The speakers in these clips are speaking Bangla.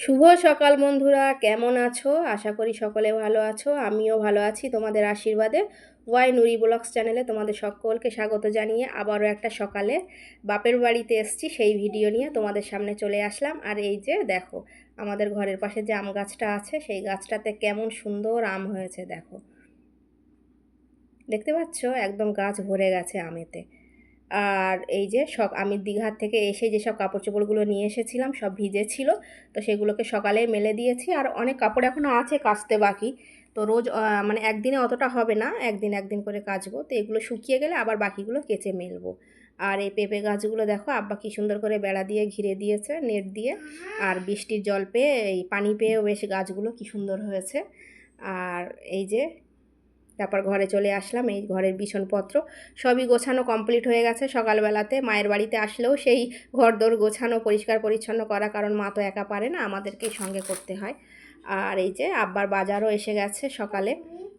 শুভ সকাল বন্ধুরা, কেমন আছো? আশা করি সকলে ভালো আছো, আমিও ভালো আছি তোমাদের আশীর্বাদে। ওয়াই নুরি ব্লগস চ্যানেলে তোমাদের সকলকে স্বাগত জানিয়ে আবারও একটা সকালে বাপের বাড়িতে এসছি, সেই ভিডিও নিয়ে তোমাদের সামনে চলে আসলাম। আর এই যে দেখো, আমাদের ঘরের পাশে যে আম গাছটা আছে, সেই গাছটাতে কেমন সুন্দর আম হয়েছে, দেখো। দেখতে পাচ্ছ? একদম গাছ ভরে গেছে আমেতে। আর এই যে সব আমি দীঘার থেকে এসে যেসব কাপড় চোপড়গুলো নিয়ে এসেছিলাম সব ভিজে ছিল তো সেগুলোকে সকালে মেলে দিয়েছি। আর অনেক কাপড় এখনও আছে কাচতে বাকি, তো রোজ মানে একদিনে অতটা হবে না, একদিন একদিন করে কাচবো। তো এগুলো শুকিয়ে গেলে আবার বাকিগুলো কেচে মেলবো। আর এই পেঁপে গাছগুলো দেখো, আব্বা কী সুন্দর করে বেড়া দিয়ে ঘিরে দিয়েছে, নেট দিয়ে। আর বৃষ্টির জল পেয়ে, এই পানি পেয়েও বেশ গাছগুলো কী সুন্দর হয়েছে। আর এই যে তারপর ঘরে চলে আসলাম, এই ঘরের বিছনপত্র সবই গোছানো কমপ্লিট হয়ে গেছে। সকালবেলাতে মায়ের বাড়িতে আসলেও সেই ঘর ঘরদোর গোছানো, পরিষ্কার, পরিচ্ছন্ন করা, কারণ মা তো একা পারে না, আমাদেরকেই সঙ্গে করতে হয়। আর এই যে আব্বার বাজারও এসে গেছে সকালে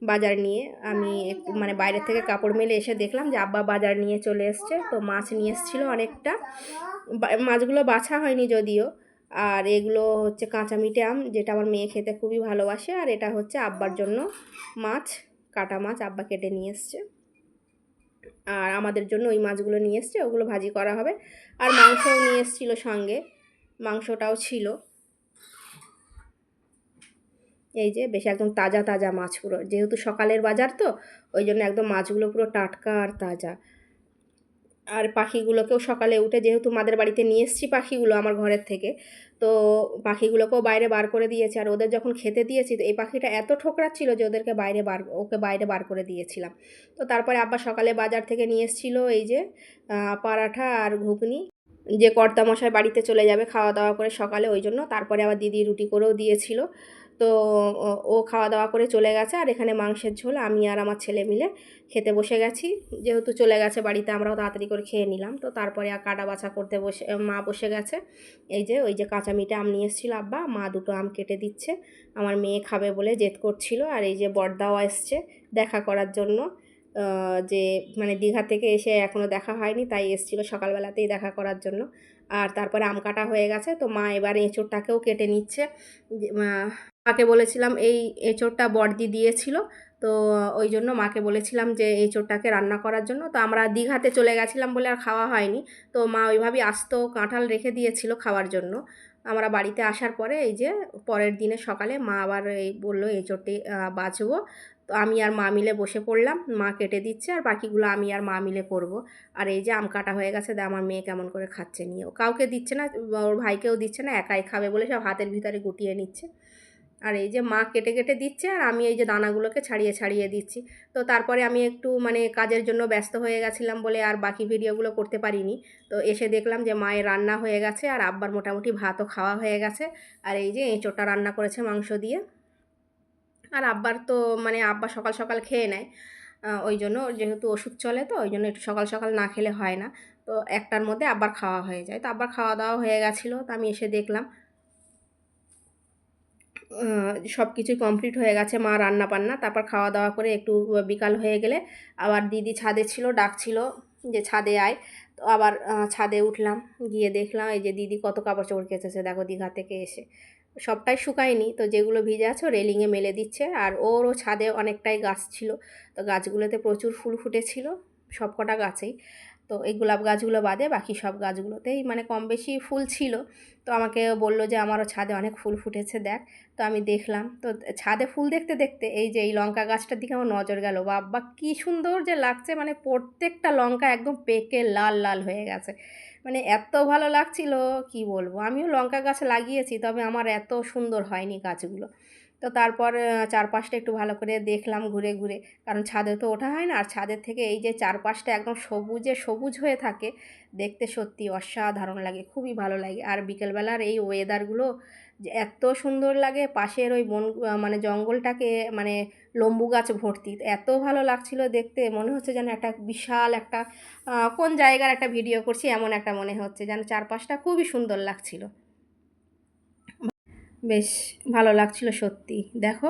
বাজার নিয়ে। আমি মানে বাইরে থেকে কাপড় মেলে এসে দেখলাম যে আব্বা বাজার নিয়ে চলে এসছে। তো মাছ নিয়ে এসেছিল অনেকটা। মাছগুলো বাছা হয়নি যদিও। আর এগুলো হচ্ছে কাঁচা মিটে আম, যেটা আমার মেয়ে খেতে খুবই ভালোবাসে। আর এটা হচ্ছে আব্বার জন্য মাছ। কাটা মাছ আব্বা কেটে নিয়ে এসছে। আর আমাদের জন্য ওই মাছগুলো নিয়ে এসছে, ওগুলো ভাজি করা হবে। আর মাংসও নিয়ে এসেছিল সঙ্গে, মাংসটাও ছিল। এই যে বেশ একদম তাজা তাজা মাছ পুরো যেহেতু সকালের বাজার তো, ওই জন্য একদম মাছগুলো পুরো টাটকা আর তাজা। আর পাখিগুলোকেও সকালে উঠে, যেহেতু মাদের বাড়িতে নিয়ে এসেছি পাখিগুলো আমার ঘরের থেকে, তো পাখিগুলোকেও বাইরে বার করে দিয়েছে। আর ওদের যখন খেতে দিয়েছি, তো এই পাখিটা এত ঠোকরাচ্ছিল যে ওদেরকে বাইরে বার, ওকে বাইরে বার করে দিয়েছিলাম। তো তারপরে আব্বা সকালে বাজার থেকে নিয়ে এসেছিল এই যে পরাঠা আর ঘুগনি। যে কর্তামশাই বাড়িতে চলে যাবে খাওয়া দাওয়া করে সকালে, ওই জন্য। তারপরে আবার দিদি রুটি করেও দিয়েছিল। তো ও খাওয়া দাওয়া করে চলে গেছে আর এখানে মাংসের ঝোল। আমি আর আমার ছেলে মিলে খেতে বসে গেছি। যেহেতু চলে গেছে বাড়িতে, আমরাও তাড়াতাড়ি করে খেয়ে নিলাম। তো তারপরে আর কাটা বাছা করতে বসে, মা বসে গেছে। এই যে, ওই যে কাঁচা মিটে আম নিয়ে এসেছিল আব্বা। মা দুটো আম কেটে দিচ্ছে। আমার মেয়ে খাবে বলে জেদ করছিল। আর এই যে বর্দাও এসছে দেখা করার জন্য। যে মানে দীঘা থেকে এসে এখনও দেখা হয়নি, তাই এসেছিল সকালবেলাতেই দেখা করার জন্য। আর তারপরে আম কাটা হয়ে গেছে। তো মা এবার এঁচোড়টাকেও কেটে নিচ্ছে। মাকে বলেছিলাম এই এঁচোড়টা বর্দি দিয়েছিল। তো ওই জন্য মাকে বলেছিলাম যে এঁচোড়টাকে রান্না করার জন্য। তো আমরা দীঘাতে চলে গেছিলাম বলে আর খাওয়া হয়নি। তো মা ওইভাবেই আস্ত কাঁঠাল রেখে দিয়েছিল খাওয়ার জন্য। আমরা বাড়িতে আসার পরে এই যে পরের দিনে সকালে মা আবার এই বলল, এঁচোড়টি বাছবো। তো আমি আর মা মিলে বসে পড়লাম, মা কেটে দিচ্ছে আর বাকিগুলো আমি আর মা মিলে করব। আর এই যে আম কাটা হয়ে গেছে দা আমার মেয়ে কেমন করে খাচ্ছে নিয়ে। ও কাউকে দিচ্ছে না, ওর ভাইকেও দিচ্ছে না, একাই খাবে বলে সব হাতের ভিতরে গুটিয়ে নিচ্ছে। আর এই যে মা কেটে কেটে দিচ্ছে আর আমি এই যে দানাগুলোকে ছাড়িয়ে ছাড়িয়ে দিচ্ছি। তো তারপরে আমি একটু মানে কাজের জন্য ব্যস্ত হয়ে গেছিলাম বলে আর বাকি ভিডিওগুলো করতে পারিনি। তো এসে দেখলাম যে মায়ের রান্না হয়ে গেছে আর আব্বার মোটামুটি ভাতও খাওয়া হয়ে গেছে। আর এই যে এঁচোটা রান্না করেছে মাংস দিয়ে। আর আব্বার তো মানে আব্বা সকাল সকাল খেয়ে নেয়। ওই জন্য যেহেতু ওষুধ চলে তো ওই জন্য একটু সকাল সকাল না খেলে হয় না। তো একটার মধ্যে আবার খাওয়া হয়ে যায়। তো আবার খাওয়া দাওয়া হয়ে গেছিল তো আমি এসে দেখলাম। সব কিছুই কমপ্লিট হয়ে গেছে, মা রান্না বান্না, তারপর খাওয়া দাওয়া করে একটু বিকাল হয়ে গেলে আবার দিদি ছাদে ছিল, ডাকছিল যে ছাদে আয়। তো আবার ছাদে উঠলাম, গিয়ে দেখলাম এই যে দিদি কত কাপড় চোপড় কেচেছে, দেখো দীঘা থেকে এসে। সবটাই শুকায়নি। তো যেগুলো ভিজে আছে রেলিংয়ে মেলে দিচ্ছে। আর ওরও ছাদে অনেকটাই গাছ ছিল। তো গাছগুলোতে প্রচুর ফুল ফুটেছিল। সব কটা গাছেই। তো এই গোলাপ গাছগুলো বাদে বাকি সব গাছগুলোতেই মানে কম বেশি ফুল ছিল। তো আমাকে বলল যে, আমারও ছাদে অনেক ফুল ফুটেছে, দেখ। তো আমি দেখলাম। তো ছাদে ফুল দেখতে দেখতে এই যে, এই লঙ্কা গাছটার দিকে আমার নজর গেল। বাবা, কী সুন্দর যে লাগছে। মানে প্রত্যেকটা লঙ্কা একদম পেকে লাল লাল হয়ে গেছে। মানে এত ভালো লাগছিল, কি বলব? আমিও লঙ্কা গাছ লাগিয়েছি, তবে আমার এত সুন্দর হয়নি গাছগুলো। তো তারপর চারপাশটা একটু ভালো করে দেখলাম ঘুরে ঘুরে। কারণ ছাদে তো ওঠা হয় না, আর ছাদের থেকে এই যে চারপাশটা একদম সবুজে সবুজ হয়ে থাকে, দেখতে সত্যি অসাধারণ লাগে, খুবই ভালো লাগে। আর বিকেলবেলার এই ওয়েদারগুলো এত সুন্দর লাগে পাশের ওই বন মানে জঙ্গলটাকে মানে লম্বু গাছ ভর্তি। এত ভালো লাগছিল দেখতে। মনে হচ্ছে যেন একটা বিশাল একটা কোন জায়গার একটা ভিডিও করছি, এমন একটা মনে হচ্ছে যেন চারপাশটা খুবই সুন্দর লাগছিল। বেশ ভালো লাগছিল সত্যি। দেখো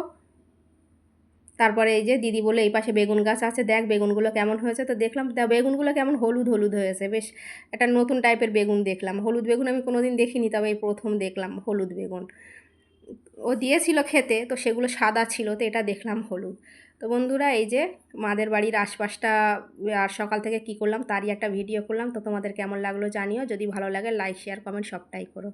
তারপরে এই যে দিদি বলে এই পাশে বেগুন গাছ আছে, দেখ বেগুনগুলো কেমন হয়েছে। তো দেখলাম বেগুনগুলো কেমন হলুদ হলুদ হয়েছে। বেশ একটা নতুন টাইপের বেগুন দেখলাম। হলুদ বেগুন আমি কোনোদিন দেখিনি, তবে এই প্রথম দেখলাম হলুদ বেগুন। ও দিয়েছিল খেতে, তো সেগুলো সাদা ছিল, তো এটা দেখলাম হলুদ। তো বন্ধুরা, এই যে মাদের বাড়ির আশপাশটা, আর সকাল থেকে কি করলাম, তারই একটা ভিডিও করলাম। তো তোমাদের কেমন লাগল জানিও। যদি ভালো লাগে লাইক শেয়ার কমেন্ট সবটাই করো।